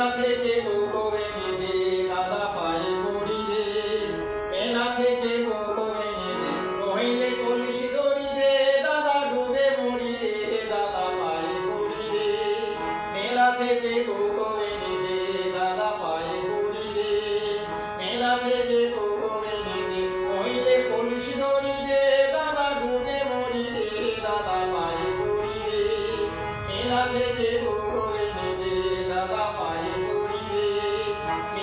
মেলা থেকে বহু এনে দে দাদা পায়ে পড়ি রে মেলা থেকে বহু এনে দে নইলে কলসি দড়ি দে দাদা ডুবে মরি রে দাদা পায়ে পড়ি রে মেলা থেকে বহু এনে দে দাদা পায়ে পড়ি রে মেলা থেকে বহু এনে দে নইলে কলসি দড়ি দে দাদা ডুবে মরি রে দাদা পায়ে পড়ি রে মেলা থেকে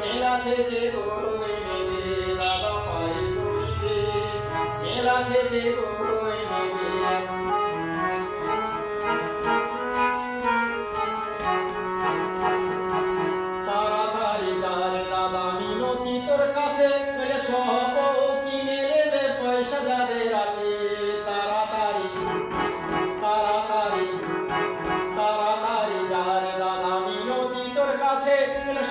মেলা থেকে পড়ি মেলা কাছে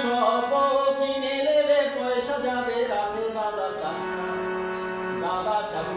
সব কিনে নেবে পয়সা আছে দাদা চাষ। দাদা চাস